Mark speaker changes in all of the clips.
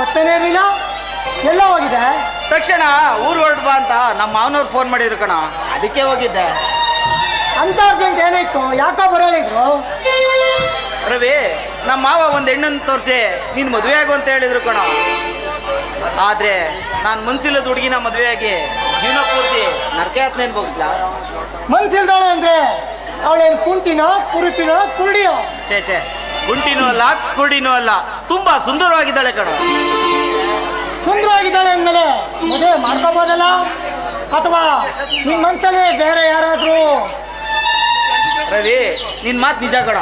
Speaker 1: ಪತ್ತೆನೇ ಇರಲಿಲ್ಲ ಎಲ್ಲ ಹೋಗಿದೆ.
Speaker 2: ತಕ್ಷಣ ಊರು ಹೊರಟು ಬಾ ಅಂತ ನಮ್ಮ ಮಾವನವ್ರು ಫೋನ್ ಮಾಡಿದ್ರು ಕಣ. ಅದಕ್ಕೆ ಹೋಗಿದ್ದೆ.
Speaker 1: ಅಂತ ಅರ್ಜೆಂಟ್ ಏನಾಯ್ತು? ಯಾಕೋ ಬರೋಳಿದ್ರು
Speaker 2: ರವಿ ನಮ್ಮ ಮಾವ ಒಂದು ಹೆಣ್ಣನ್ನು ತೋರಿಸಿ ನೀನು ಮದುವೆ ಆಗು ಅಂತ ಹೇಳಿದ್ರು ಕಣ. ಆದರೆ ನಾನು ಮನ್ಸಿಲ್ಲದ ಹುಡುಗಿನ ಮದುವೆಯಾಗಿ ಜೀವನ ಪೂರ್ತಿ ನರಕೆ ಬೋಗಿಸ್ಲಾ
Speaker 1: ಮನ್ಸಿಲ್ದಾಳೆ ಅಂದ್ರೆ ಅವಳೇನು ಕುಂಟಿನೋ ಕುರುಪಿನೋ ಕುರುಡಿಯೋ?
Speaker 2: ಛೇ ಛೇ ಗುಂಟಿನೂ ಅಲ್ಲ ಕುರುಡಿನೂ ಅಲ್ಲ. ತುಂಬಾ ಸುಂದರವಾಗಿದ್ದಾಳೆ ಕಣ.
Speaker 1: ಸುಂದರವಾಗಿದ್ದಾಳೆ ಅಂದಮೇಲೆ ಮದುವೆ ಮಾಡ್ಕೋಬೋದಲ್ಲ ಅಥವಾ ನಿಮ್ಮ ಮನ್ಸಲ್ಲಿ ಬೇರೆ ಯಾರಾದರೂ?
Speaker 2: ರವಿ ನಿನ್ನ ಮಾತು ನಿಜ ಕಣ.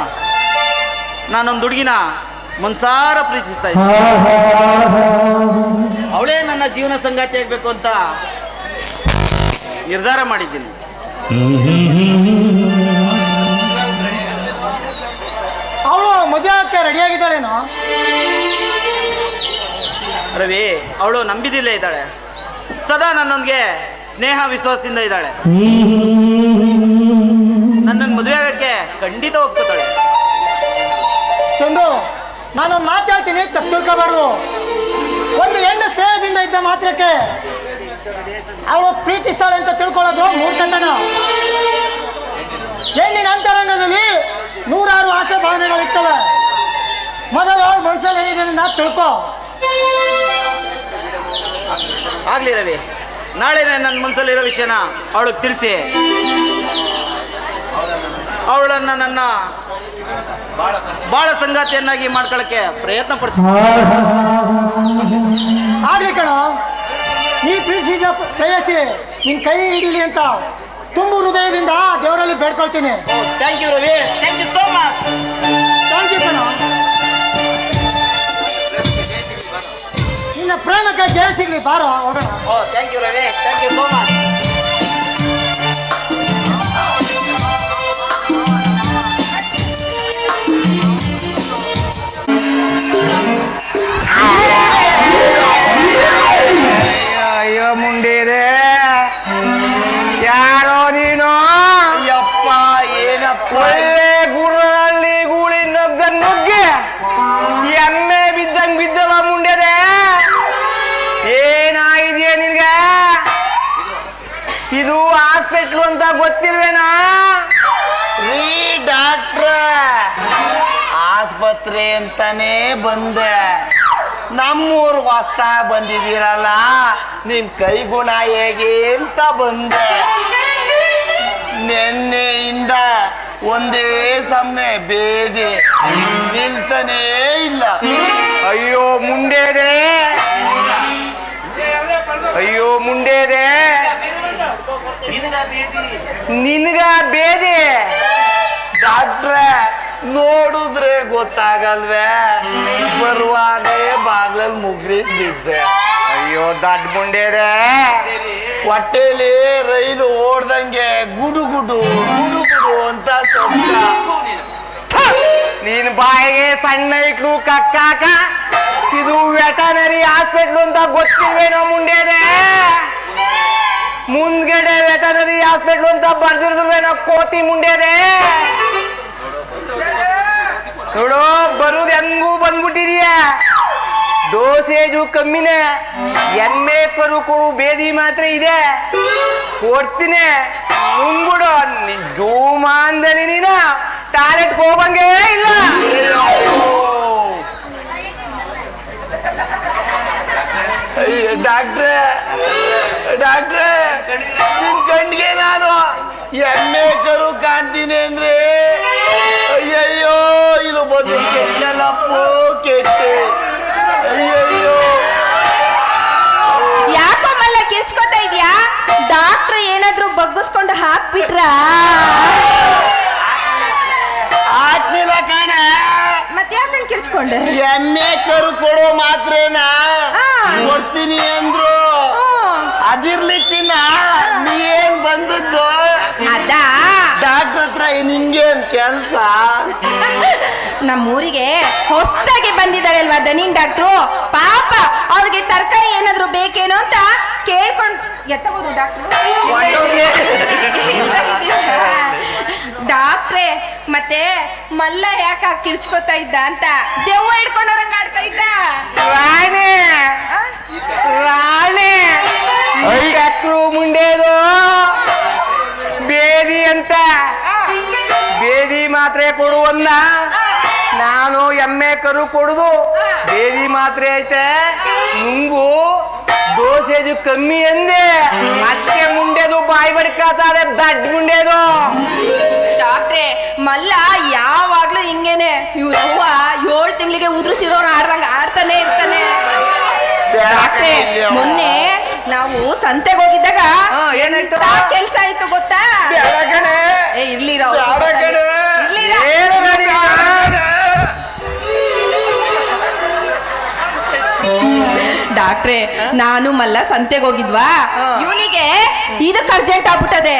Speaker 2: ನಾನೊಂದು ಹುಡುಗಿನ ಮನ್ಸಾರ ಪ್ರೀತಿಸ್ತಾ ಇದ್ದೆ ಅವಳೇ ನನ್ನ ಜೀವನ ಸಂಗಾತಿ ಆಗಬೇಕು ಅಂತ ನಿರ್ಧಾರ ಮಾಡಿದ್ದೀನಿ.
Speaker 1: ಅವಳು ಮದುವೆ ಆಗಕ್ಕೆ ರೆಡಿಯಾಗಿದ್ದಾಳೇನೋ
Speaker 2: ರವಿ, ಅವಳು ನಂಬಿದಿಲ್ಲ ಇದ್ದಾಳೆ. ಸದಾ ನನ್ನೊಂದಿಗೆ ಸ್ನೇಹ ವಿಶ್ವಾಸದಿಂದ ಇದ್ದಾಳೆ. ನನ್ನನ್ನು ಮದುವೆ ಆಗಕ್ಕೆ ಖಂಡಿತ ಒಪ್ಕೋತಾಳೆ.
Speaker 1: ಚಂದು ನಾನು ಮಾತು ಹೇಳ್ತೀನಿ ತಿಳ್ಕೊಬಾರ್ದು. ಒಂದು ಹೆಣ್ಣು ಸ್ನೇಹದಿಂದ ಇದ್ದ ಮಾತ್ರಕ್ಕೆ ಅವಳು ಪ್ರೀತಿಸ್ತಾಳೆ ಅಂತ ತಿಳ್ಕೊಳ್ಳೋದು ಮೂರ್ಖತನ. ಹೆಣ್ಣಿನ ಅಂತರಂಗದಲ್ಲಿ ನೂರಾರು ಆಸೆ ಭಾವನೆಗಳು ಇರ್ತವೆ ಮೊದಲು ಅವಳು ಮನಸ್ಸಲ್ಲಿ ಏನಿದೆ ನಾ ತಿಳ್ಕೊ.
Speaker 2: ಆಗ್ಲಿ ರವಿ. ನಾಳೆ ನನ್ನ ಮನಸ್ಸಲ್ಲಿರೋ ವಿಷಯನ ಅವಳಿಗೆ ತಿಳಿಸಿ. ಅವಳನ್ನ ನನ್ನ ಬಾಳ ಸಂಗಾತಿಯನ್ನಾಗಿ ಮಾಡ್ಕೊಳ್ಳೋಕ್ಕೆ ಪ್ರಯತ್ನ ಪಡ್ತೀನಿ.
Speaker 1: ಆಗ್ಲಿ ಕಣ. ನೀ ಪ್ರೀತಿಸಿದ ಪ್ರಯತ್ನಿಸಿ ನಿನ್ ಕೈ ಹಿಡೀಲಿ ಅಂತ ತುಂಬು ಹೃದಯದಿಂದ ದೇವರಲ್ಲಿ ಬೇಡ್ಕೊಳ್ತೀನಿ.
Speaker 2: Thank you Ravi. Thank you so much
Speaker 1: ಸಿಗ್ಲಿ ಬಾರೋ ಹೋಗೋಣ
Speaker 2: ಓ thank you Ravi thank you so much
Speaker 3: ಅಯ್ಯೋ ಮುಂಡೇರೆ ಯಾರೋ ನೀನು
Speaker 2: ಯಪ್ಪ ಏನಪ್ಪ
Speaker 3: ಒಳ್ಳೆ ಗೊತ್ತಿಲ್ವೇನಾ?
Speaker 2: ರೀ ಡಾಕ್ಟ್ರ, ಆಸ್ಪತ್ರೆ ಅಂತಾನೆ ಬಂದೆ. ನಮ್ಮೂರ್ ಹೊಸ್ತ ಬಂದಿದ್ದೀರಲ್ಲ, ನಿಮ್ ಕೈ ಗುಣ ಹೇಗೆ ಅಂತ ಬಂದೆ. ನಿನ್ನೆಯಿಂದ ಒಂದೇ ಸಮನೆ ಬೇದಿ, ನಿಲ್ತಾನೇ ಇಲ್ಲ.
Speaker 3: ಅಯ್ಯೋ, ಮುಂಡೇದೆ. ಅಯ್ಯೋ, ಮುಂಡೇದೆ. ನಿನ್ಗ ಬೇದಿ?
Speaker 2: ಡಾಕ್ಟ್ರೆ ನೋಡಿದ್ರೆ ಗೊತ್ತಾಗಲ್ವೇ? ಬರುವಾಗೇ ಬಾಗ್ಲಲ್ಲಿ ಮುಗ್ರಿಸ್ಬಿದ್ದೆ
Speaker 3: ಅಯ್ಯೋ ದಡ್ ಮುಂಡೇದೆ
Speaker 2: ಹೊಟ್ಟೆಲಿ ರೈಲು ಓಡ್ದಂಗೆ ಗುಡು ಗುಡು ಗುಡು ಗುಡು ಅಂತ ಶಬ್ದ
Speaker 3: ನೀನ್. ಬಾಯಿಗೆ ಸಣ್ಣ ಇಟ್ಲು ಕಕ್ಕಾಕ? ಇದು ವೆಟನರಿ ಹಾಸ್ಪಿಟ್ಲು ಅಂತ ಗೊತ್ತಿಲ್ವೇನೋ ಮುಂಡೇದೆ ಮುಂದ್ಗಡೆ ವೆಟನರಿ ಹಾಸ್ಪಿಟಲ್ ಅಂತ ಬರ್ದಿರ್ದ್ರೇನೋ ಕೋತಿ ಮುಂಡೇದೆ ನೋಡು, ಬರುದು ಹೆಂಗೂ ಬಂದ್ಬಿಟ್ಟಿದೀಯ. ಡೋಸೇಜು ಕಮ್ಮಿನೇ. ಎಮ್ಮೆ ಪರು ಕೊಡು ಬೇದಿ ಮಾತ್ರ ಇದೆ. ಕೊಡ್ತೀನಿ. ಮುಂದ್ಬಿಡು ಜೂಮಾನ್ದಲ್ಲಿ ನೀನು. ಟಾಯ್ಲೆಟ್ ಹೋಗಂಗೆ ಇಲ್ಲ.
Speaker 2: ಡಾಕ್ಟ್ರೆ. ಡಾಕ್ಟ್ರೆ ನಿಮ್ ಕಣ್ಣಿಗೆ ನಾನು ಎಮ್ಮೆ ಕರು ಕಾಣ್ತೀನಿ ಅಂದ್ರೆ ಅಯ್ಯಯ್ಯೋ ಇದು ಬದು ಕೆಟ್ಟಲ್ಲಪ್ಪೋ ಕೆಟ್ಟ. ಅಯ್ಯಯ್ಯೋ.
Speaker 4: ಯಾಕೋ ಮಲ್ಲ ಕಿರ್ಚ್ಕೊತಾ ಇದ್ಯಾ? ಡಾಕ್ಟ್ರ್ ಏನಾದ್ರೂ ಬಗ್ಗಿಸ್ಕೊಂಡು ಹಾಕ್ಬಿಟ್ರಾ?
Speaker 2: ಆಗ್ತಿಲ್ಲ ಕಣ.
Speaker 4: ಮತ್ತೆ ಯಾಕಂಗ್ ಕಿರ್ಚ್ಕೊಂಡೆ?
Speaker 2: ಎಮ್ಮೆ ಕರು ಕೊಡೋ ಮಾತ್ರೇನಾ. ಕೊಡ್ತೀನಿ ಅಂದ್ರು.
Speaker 4: ಹ್ಮ್.
Speaker 2: ಚಿನ್ನ ನೀ ಏನ್ ಬಂದದ್ದು?
Speaker 4: ಅದಾ?
Speaker 2: ಡಾಕ್ಟರ್ ಹತ್ರ ನಿಂಗೇನ್ ಕೆಲ್ಸ?
Speaker 4: ನಮ್ಮೂರಿಗೆ ಹೊಸದಾಗಿ ಬಂದಿದ್ದಾರೆ ಅಲ್ವಾ ದನೀನ್ ಡಾಕ್ಟ್ರು? ಪಾಪ ಅವ್ರಿಗೆ ತರಕಾರಿ ಏನಾದ್ರು ಬೇಕೇನೋ ಅಂತ ಕೇಳ್ಕೊಂಡು ಎತ್ತಬಹುದು ಡಾಕ್ಟ್ರು? ಡಾಕ್ಟ್ರೆ ಮತ್ತೆ ಮಲ್ಲ ಯಾಕೆ ಕಿರ್ಚ್ಕೊತಾ ಇದ್ದ ಅಂತ ದೆವ್ವ ಹಿಡ್ಕೊಂಡವ್ರಂಗ ಆಡ್ತಾ ಇದ್ದ?
Speaker 3: ಒಂದ ನಾನು ಎಮ್ಮೆ ಕರು ಕೊಡುದು. ಬೇದಿ ಮಾತ್ರೆ ಐತೆ. ನುಂಗು. ದೋಸೆದು ಕಮ್ಮಿ ಎಂದೆ. ಮತ್ತೆ ಮುಂಡೆದು ಬಾಯಿ ಬಡ್ಕಾತಾರೆ ದಡ್ ಮುಂಡೆದು.
Speaker 4: ಡಾಕ್ಟ್ರೆ ಮಲ್ಲ ಯಾವಾಗ್ಲೂ ಹಿಂಗೇನೆ. ಇವ್ರವ್ವ ಏಳು ತಿಂಗಳಿಗೆ ಉದುರಿಸಿರೋರು ಆಡ್ದಂಗ ಆಡ್ತಾನೆ ಇರ್ತಾನೆ. ಡಾಕ್ಟ್ರೆ ಮೊನ್ನೆ ನಾವು ಸಂತೆಗೆ ಹೋಗಿದ್ದಾಗ
Speaker 3: ಏನಾಯ್ತು?
Speaker 4: ಕೆಲಸ ಆಯ್ತು ಗೊತ್ತಾ? ಏ ಇರ್ಲಿರೋ ಡಾಕ್ಟ್ರೆ ನಾನು ಮಲ್ಲ ಸಂತೆಗೆ ಹೋಗಿದ್ವಾ? ಇವನಿಗೆ ಇದಕ್ಕೆ ಅರ್ಜೆಂಟ್ ಆಗ್ಬಿಟ್ಟದೆ.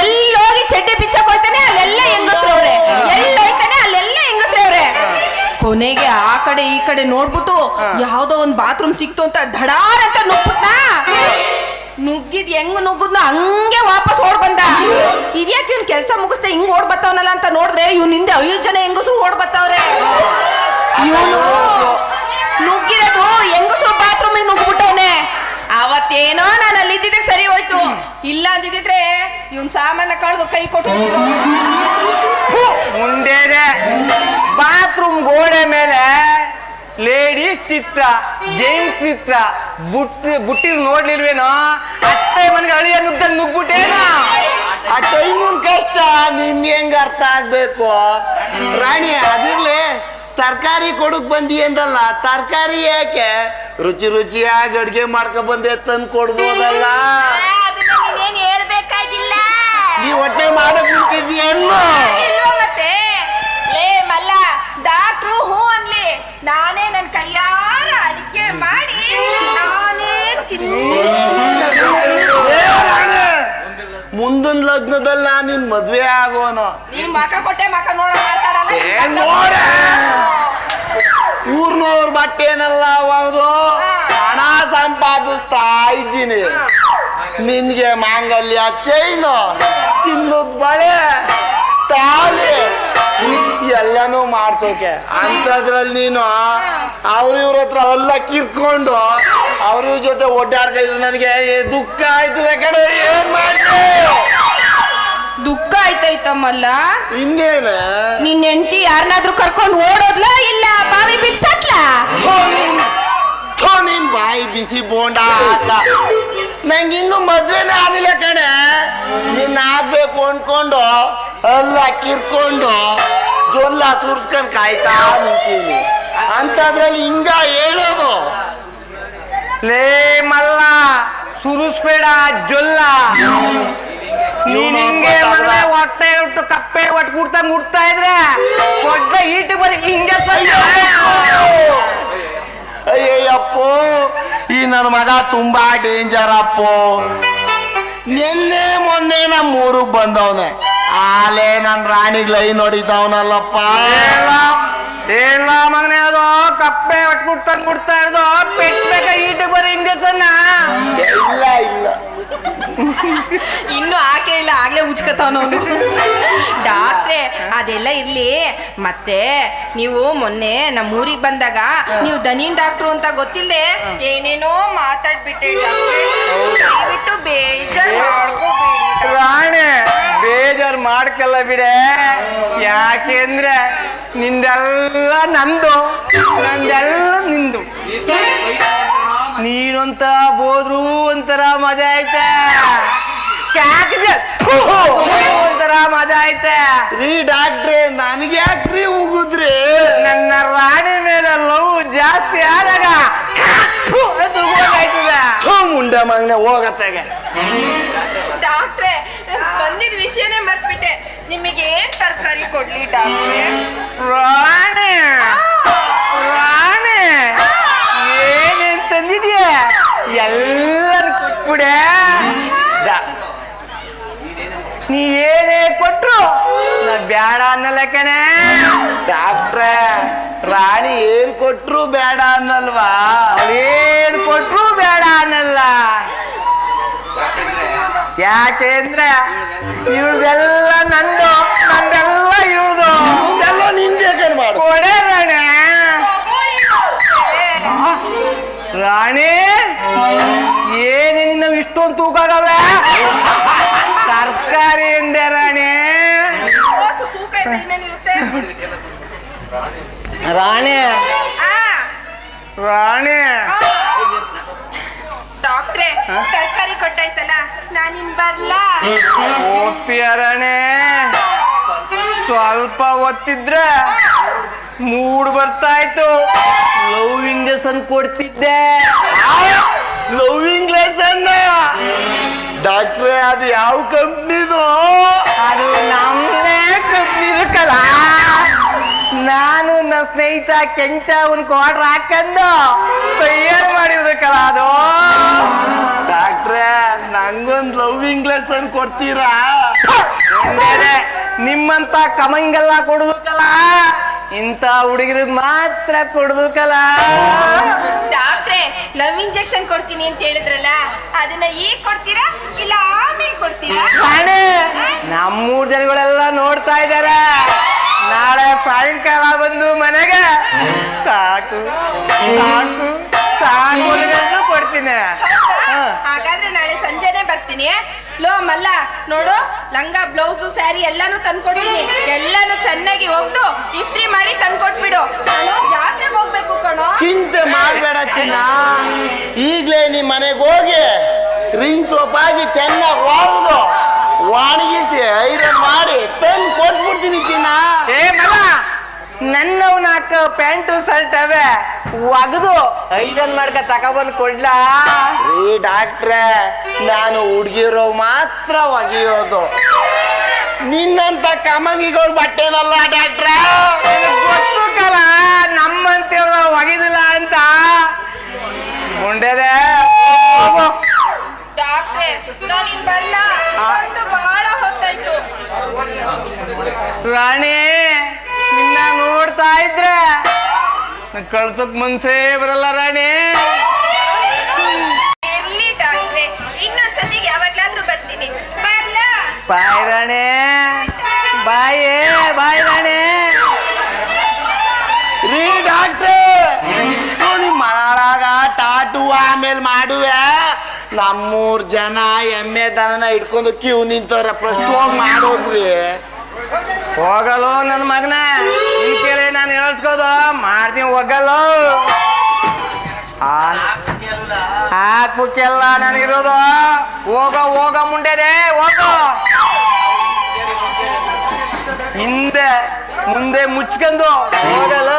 Speaker 4: ಎಲ್ಲೋಗಿ ಚಡ್ಡಿ ಬಿಚ್ಚಕ್ ಕೊಡ್ತಾನೆ ಅಲ್ಲೆಲ್ಲ ಹೆಂಗಸ್ರವ್ರೆ ಎಲ್ಲ ಹೋಗ್ತಾನೆ ಅಲ್ಲೆಲ್ಲ ಹೆಂಗಸ್ರವ್ರೆ ಕೊನೆಗೆ ಆ ಕಡೆ ಈ ಕಡೆ ನೋಡ್ಬಿಟ್ಟು ಯಾವ್ದೋ ಒಂದ್ ಬಾತ್ರೂಮ್ ಸಿಕ್ತು ಅಂತ ಧಡಾರ್ ಅಂತ ನುಗ್ಬಿಟ್ನ ನುಗ್ಗಿದ್ ಹೆಂಗ್ ನುಗ್ಗುದ್ನ ಹಂಗೆ ವಾಪಸ್ ಓಡ್ ಬಂದ. ಇದ್ಯಾಕೆ ಇವ್ನ್ ಕೆಲ್ಸ ಮುಗಿಸ್ದೆ ಹಿಂಗ್ ಓಡ್ ಬತ್ತವನಲ್ಲ ಅಂತ ನೋಡಿದ್ರೆ ಇವ್ನ ಹಿಂದೆ ಐದು ಜನ ಹೆಂಗಸ್ರು ಓಡ್ ಬತ್ತವ್ರೆ. ಇವನು ನುಗ್ಗಿರೋದು ಹೆಂಗಸ್ರು ಬಾತ್ರೂಮ್ ನುಗ್ಬಿಟ್ಟವನೆ ಅವತ್ತೇನೋ ನಾನು ಅಲ್ಲಿ ಇದ್ದಿದ್ದೆ ಸರಿ ಹೋಯ್ತು. ಇಲ್ಲ ಅಂದಿದ್ರೆ ಇವನ್ ಸಾಮಾನ ಕಳೆದು ಕೈ ಕೊಟ್ಟು
Speaker 3: ಮುಂದೆ ಬಾತ್ರೂಮ್ ಗೋಡೆ ಮೇಲೆ ಲೇಡೀಸ್ ಚಿತ್ರ ಜೆಂಟ್ಸ್ ಚಿತ್ರ. ಬುಟ್ಟಿ ಬುಟ್ಟಿರ್ ನೋಡ್ಲಿಲ್ವೇನೋ? ಅತ್ತೆ ಮನೆಗೆ ಅಳಿಯ ನುಗ್ಗ ನುಗ್ಬಿಟ್ಟೇನೋ
Speaker 5: ಆ ಟೈಮಿನ ಕಷ್ಟ ನಿಮ್ಗೆ ಹೆಂಗ್ ಅರ್ಥ ಆಗ್ಬೇಕು? ರಾಣಿ ಅದಿರ್ಲಿ ತರಕಾರಿ ಕೊಡಕ್ ಬಂದಿ ಅಂದಲ್ಲ ತರಕಾರಿ ಯಾಕೆ? ರುಚಿ ರುಚಿಯಾಗಿ ಅಡ್ಗೆ ಮಾಡ್ಕೊ ಬಂದೆ ತಂದು ಕೊಡ್ಬೋದಲ್ಲ?
Speaker 4: ಹೇಳ್ಬೇಕಾಗಿಲ್ಲ?
Speaker 5: ನೀ ಹೊಟ್ಟೆ ಮಾಡಕ್ ನಿಂತಿದ್ಯೇನು
Speaker 4: ಇಲ್ವಾ ಮತ್ತೆ ಲೇ ಮಲ್ಲ ಡಾಕ್ಟ್ರು ಹೂ ಅನ್ಲಿ ನಾನೇ ನನ್ ಕೈಯಾರ ಅಡಿಗೆ ಮಾಡಿ ನಾನೇ
Speaker 5: ಮುಂದಿನ ಲಗ್ನದಲ್ಲಿ ನಾನು ನಿನ್ ಮದ್ವೆ ಆಗೋನು.
Speaker 4: ನೀವ್ ಮಕ ಕೊಟ್ಟೆ ಮಕ ನೋಡ ಮಾತಾಡಲ್ಲ
Speaker 5: ಏ ನೋಡೆ. ಊರ್ನವ್ರ ಬಟ್ಟೆನೆಲ್ಲ ಒಗ್ದು ಹಣ ಸಂಪಾದಿಸ್ತಾ ಇದ್ದೀನಿ. ನಿನ್ಗೆ ಮಾಂಗಲ್ಯ ಚೈನು ಚಿನ್ನದ ಬಳೆ ತಾಲಿ. ಎಲ್ಲನೂ ಮಾಡ್ಸೋಕೆ. ಅಂತದ್ರಲ್ಲಿ ನೀನು ಅವ್ರ ಇವ್ರ ಹತ್ರ ಎಲ್ಲ ಕಿರ್ಕೊಂಡು ಅವ್ರ ಜೊತೆ ಓಡಾಡ್ತಾ ಇದ್ರು ನನಗೆ ದುಃಖ ಆಯ್ತು ಕಡೆ ಏನ್ ಮಾಡ್ಲಿ
Speaker 4: ದುಃಖ ಆಯ್ತಾಯ್ತಮ್ಮಲ್ಲ?
Speaker 5: ಇನ್ನೇನ?
Speaker 4: ನಿನ್ ಹೆಂಡತಿ ಯಾರನ್ನಾದ್ರೂ ಕರ್ಕೊಂಡು ಓಡೋದ್ಲ ಇಲ್ಲ ಬಾವಿ ಬಿಡ್ಸತ್ಲ
Speaker 5: ಥೋ ನೀನ್- ಥೋ ನೀನ್ ಬಾಯಿ ಬಿಸಿ ಬೋಂಡ ಅಂತ. ನಂಗೆ ಇನ್ನು ಮದ್ವೆನೇ ಆಗಿಲ್ಲ ಕಣೆ. ನಿನ್ನ ಆಗ್ಬೇಕು ಅನ್ಕೊಂಡು ಎಲ್ಲ ಕಿರ್ಕೊಂಡು ಜೊಲ್ಲ ಸುರ್ಸ್ಕೊಂಡ್ ಕಾಯ್ತಾ ನಿಂತೀನಿ. ಅಂತದ್ರಲ್ಲಿ ಹಿಂಗ ಹೇಳೋದು.
Speaker 3: ಲೇ ಮಲ್ಲ ಸುರಿಸ್ಬೇಡ ಜೊಲ್ಲ. ನೀನ್ ಹಿಂಗೆ ಮದ್ವೆ ಹೊಟ್ಟೆ ಉಟ್ಟು ಕಪ್ಪೆ ಒಟ್ಟು ಕುಡ್ತಂಗ್ ಉಡ್ತಾ ಇದ್ರೆ ದೊಡ್ಡ ಈಟು ಬರೀ ಹಿಂಗೆ
Speaker 5: ಅಯ್ಯಪ್ಪೋ ಈ ನನ್ನ ಮಗ ತುಂಬಾ ಡೇಂಜರ್ ಅಪ್ಪೋ. ನಿನ್ನೆ ಮೊನ್ನೆ ನಮ್ಮ ಊರಿಗೆ ಬಂದವನೆ. ಆಲೆ ನನ್ನ ರಾಣಿಗೆ ಲೈನ್ ಹೊಡಿತಾವನಲ್ಲಪ್ಪ
Speaker 3: ಏನ ಮಗನೇ ಅದು ಕಪ್ಪೆ ಒಟ್ಟು ಕುಡ್ತಂಗ್ ಕುಡ್ತಾ ಇರೋದು ಪೆಟ್ಬೇಕ
Speaker 5: ಇಲ್ಲ ಇಲ್ಲ.
Speaker 4: ಇನ್ನು ಆಕೆ ಇಲ್ಲ ಆಗ್ಲೇ ಉಚ್ಕತಾವನವನು ಡಾಕ್ಟ್ರೆ ಅದೆಲ್ಲ ಇರ್ಲಿ. ಮತ್ತೆ ನೀವು ಮೊನ್ನೆ ನಮ್ಮ ಊರಿಗೆ ಬಂದಾಗ ನೀವು ದನಿನ್ ಡಾಕ್ಟ್ರು ಅಂತ ಗೊತ್ತಿಲ್ಲದೆ ಏನೇನೋ ಮಾತಾಡ್ಬಿಟ್ಟೆ ದಯವಿಟ್ಟು ಬೇಜಾರ್ ಮಾಡ್ಕೋಬೇಡಿ.
Speaker 3: ರಾಣೆ ಬೇಜಾರ್ ಮಾಡ್ಕಲ್ಲ ಬಿಡೆ. ಯಾಕೆಂದ್ರೆ ನಿಂದೆಲ್ಲ ನಂದು ನಂದೆಲ್ಲ ನಿಂದು. ನೀನೊಂಥರ ಬೋದ್ರು ಒಂಥರ ಮಜಾ ಐತೆ. ಒಂಥರ ಮಜಾ ಐತೆ.
Speaker 5: ರೀ ಡಾಕ್ಟ್ರೆ ನನಗೆ ಯಾಕ್ರಿ ಉಗುದ್ರಿ?
Speaker 3: ನನ್ನ ರಾಣಿ ಮೇಲೆ ಲವ್ ಜಾಸ್ತಿ ಆದಾಗ
Speaker 5: ಮುಂಡೆ ಮಗನೆ ಹೋಗತ್ತಾಗೆ
Speaker 4: ಡಾಕ್ಟ್ರೆ ಬಂದಿದ ವಿಷಯನೇ ಮರ್ತ್ಬಿಟ್ಟೆ. ನಿಮಗೆ ಏನ್ ತರಕಾರಿ ಕೊಡ್ಲಿ ಡಾಕ್ಟ್ರೆ
Speaker 3: ರಾಣಿ ರಾಣಿ ಏನೇನ್ ತಂದಿದ್ಯ ಎಲ್ಲರೂ ಕೊಟ್ಬಿಡೆ ದ- ನೀ ಏನೇ ಕೊಟ್ರು ನಾ ಬ್ಯಾಡ ಅನ್ನಲ್ಲ ಕಣೆ
Speaker 5: ಡಾಕ್ಟ್ರೆ ರಾಣಿ ಏನ್ ಕೊಟ್ರು ಬೇಡ ಅನ್ನಲ್ವಾ?
Speaker 3: ಏನ್ ಕೊಟ್ರು ಬೇಡ ಅನ್ನಲ್ಲ. ಯಾಕೆಂದ್ರೆ ಇವ್ರದೆಲ್ಲ ನಂದು ನಂದೆಲ್ಲ ಇವ್ರದು
Speaker 5: ಎಲ್ಲ ನಿಂದೆ ಮಾಡು?
Speaker 3: ಕೊಡೆ ರಾಣಿ. ರಾಣಿ ಏನೇ ನಿನ್ನ ಇಷ್ಟೊಂದು ತೂಕಾಗವೆ? ತರಕಾರಿ ಎಂದೆ ರಾಣಿ. ರಾಣಿ. ರಾಣಿ.
Speaker 4: ಡಾಕ್ಟ್ರೆ ತರಕಾರಿ ಕೊಟ್ಟಾಯ್ತಲ್ಲ ನಾನಿನ್ ಬರ್ಲಾ.
Speaker 3: ಓದ್ತೀಯ ರಾಣಿ. ಸ್ವಲ್ಪ ಒತ್ತಿದ್ರೆ ಮೂಡ್ ಬರ್ತಾ ಇತ್ತು ಲವ್ ಇಂಜೆಕ್ಷನ್ ಕೊಡ್ತಿದ್ದೆ.
Speaker 5: ಲವಿಂಗ್ ಲೆಸನ್ ಡಾಕ್ಟ್ರೆ ಅದು ಯಾವ ಕಂಪ್ನಿದು
Speaker 3: ಅದು ನಮ್ಮನೇ ಕಪ್ಪಿರುಕಲ್ಲ ನಾನು ನನ್ನ ಸ್ನೇಹಿತ ಕೆಂಚ ಅವನ್ ಕ್ವಾರ್ಟರ್ ಹಾಕಂದು ತಯಾರು ಮಾಡಿರ್ಬೇಕಲ್ಲ ಅದು?
Speaker 5: ಡಾಕ್ಟ್ರೆ ನಂಗೊಂದು ಲವ್ವಿಂಗ್ ಲೆಸನ್ ಕೊಡ್ತೀರಾ?
Speaker 3: ಬೇರೆ ನಿಮ್ಮಂತ ಕಮಂಗೆಲ್ಲ ಕೊಡುದಕ್ಕಲ್ಲ. ಇಂತ ಹುಡುಗರಿಗೆ ಮಾತ್ರ ಕೊಡುದಕ್ಕಲ್ಲ.
Speaker 4: ಡಾಕ್ಟ್ರೆ ಲವ್ ಇಂಜೆಕ್ಷನ್ ಕೊಡ್ತೀನಿ ಅಂತ ಹೇಳಿದ್ರಲ್ಲ ಅದನ್ನ ಈಗ ಕೊಡ್ತೀರಾ ಇಲ್ಲ ಆಮೇಲೆ ಕೊಡ್ತೀರಾ?
Speaker 3: ನಮ್ಮೂರ್ ಜನಗಳೆಲ್ಲ ಸಾಕು. ಸಾಕು. ಸಾಕು. ಕೊಡ್ತೀನಿ?
Speaker 4: ಹಾಗಾದ್ರೆ ನಾಳೆ ಸಂಜೆನೆ ಬರ್ತೀನಿ. ಲೋ ಮಲ್ಲ ನೋಡು ಲಂಗ ಬ್ಲೌಸು ಸ್ಯಾರಿ ಎಲ್ಲಾನು ತಂದ್ಕೊಡ್ತೀನಿ. ಎಲ್ಲಾನು ಚೆನ್ನಾಗಿ ಒಗ್ದು ಇಸ್ತ್ರಿ ಮಾಡಿ ತಂದ್ಕೊಟ್ಬಿಡು. ನಾನು ಜಾತ್ರೆಗೆ ಹೋಗ್ಬೇಕು ಕಣೋ.
Speaker 5: ಚಿಂತೆ ಮಾಡಬೇಡ ಚಿನ್ನ. ಈಗಲೇ ನಿಮ್ಮ ಮನೆಗೆ ಹೋಗಿ ರಿಂಗ್ ಸೋಪ್ ಆಗಿ ಚೆನ್ನಾಗಿ ಒಗೆದು ಒಣಗಿಸಿ ಐರನ್ ಮಾಡಿ ತಂದು ಕೊಟ್ಬಿಡ್ತೀನಿ ಚಿನ್ನ
Speaker 3: ಏ ಮಗ ನನ್ನವ್ ನಾಲ್ಕು ಪ್ಯಾಂಟು ಶರ್ಟ್ ಅವೆ. ಒಗದು. ಐದನ್ ಮಾಡ್ಕ ತಗೊಬಂದು ಕೊಡ್ಲಾ?
Speaker 5: ಏ ಡಾಕ್ಟ್ರೆ ನಾನು ಹುಡುಗಿರೋ ಮಾತ್ರ ಒಗೆಯೋದು. ನಿನ್ನಂತ ಕಮಂಗಿಗಳು ಬಟ್ಟೆನಲ್ಲ ಡಾಕ್ಟ್ರೆ?
Speaker 3: ಗೊತ್ತು ಕಲ ನಮ್ಮಂತಿರೋ ಒಗಿದಿಲ್ಲ ಅಂತ. ಮುಂಡೆದೆ.
Speaker 4: ಡಾಕ್ಟ್ರೆ ಬಹಳ ಹೊತ್ತಾಯ್ತು.
Speaker 3: ರಾಣಿ ಕಳ್ಸಕ್ ಮನ್ಸೇ ಬರಲ್ಲ ರಾಣಿ. ಬಾಯ್ ರಾಣಿ. ಬಾಯೇ ಬಾಯ್ ರಾಣಿ.
Speaker 5: ರೀ ಡಾಕ್ಟ್ರ್. ನೋಡಿ ಮಾಡಾಗ ಟಾಟು ಆಮೇಲೆ ಮಾಡುವೆ. ನಮ್ಮೂರ್ ಜನ ಎಮ್ಮೆ ದನನ ಇಟ್ಕೊಂಡು ಕ್ಯೂ ನಿಂತವ್ರೆ. ಪ್ರಶ್ನೆ ಹೋಗಿ ಮಾಡೋದ್ರಿ.
Speaker 3: ಹೋಗಲೋ ನನ್ನ ಮಗನ. ನಿನ್ ಹೇಳ್ಸ್ಕೋದು ಮಾಡ್ತೀನಿ ಒಗ್ಗಲ್ಲ. ನಾನು ಇರೋದು. ಹೋಗ ಹೋಗ ಮುಂಡೆದೆ ಹೋಗು. ಹಿಂದೆ, ಮುಂದೆ ಮುಚ್ಕೊಂಡು ಹೋಗಲ್ಲ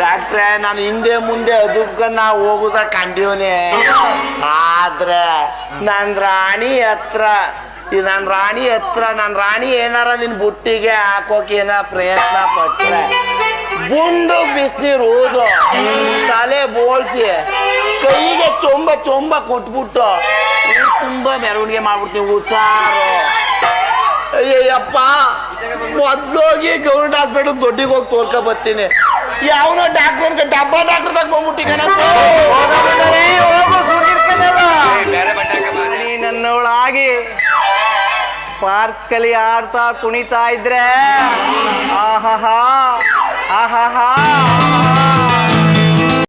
Speaker 5: ಡಾಕ್ಟ್ರೆ, ನಾನು ಹಿಂದೆ ಮುಂದೆ ಅದುಕ್ಕ ನಾ ಹೋಗುದ ಕಂಡೀವನೆ. ಆದ್ರೆ ನನ್ ರಾಣಿ ಹತ್ರ, ಈ ನನ್ ರಾಣಿ ಹತ್ರ ನನ್ನ ರಾಣಿ ಏನಾರ ನಿನ್ ಬುಟ್ಟಿಗೆ ಹಾಕೋಕೆ ಏನ ಪ್ರಯತ್ನ ಪಟ್ರೆ. ಗುಂಡು ಬಿಸಿನೀರು ತಲೆ ಬೋಳ್ಸಿ. ಕೈಗೆ ಚೊಂಬ ಚೊಂಬ ಕೊಟ್ಬಿಟ್ಟು. ತುಂಬಾ ಮೆರವಣಿಗೆ ಮಾಡ್ಬಿಡ್ತೀನಿ ಹುಷಾರು. ಅಯ್ಯಯ್ಯಪ್ಪ, ಮೊದ್ಲೋಗಿ ಗೌರ್ಮೆಂಟ್ ಹಾಸ್ಪಿಟಲ್ ದೊಡ್ಡಿಗೆ ಹೋಗಿ ತೋರ್ಕ ಬರ್ತೀನಿ. ಯಾವನೋ ಡಾಕ್ಟರ್ ಡಬ್ಬ ಡಾಕ್ಟರ್
Speaker 3: ನೀ ನನ್ನವಳಾಗಿ ಪಾರ್ಕಲ್ಲಿ ಆಡ್ತಾ ಕುಣಿತಾ ಇದ್ರೆ ha ha ha.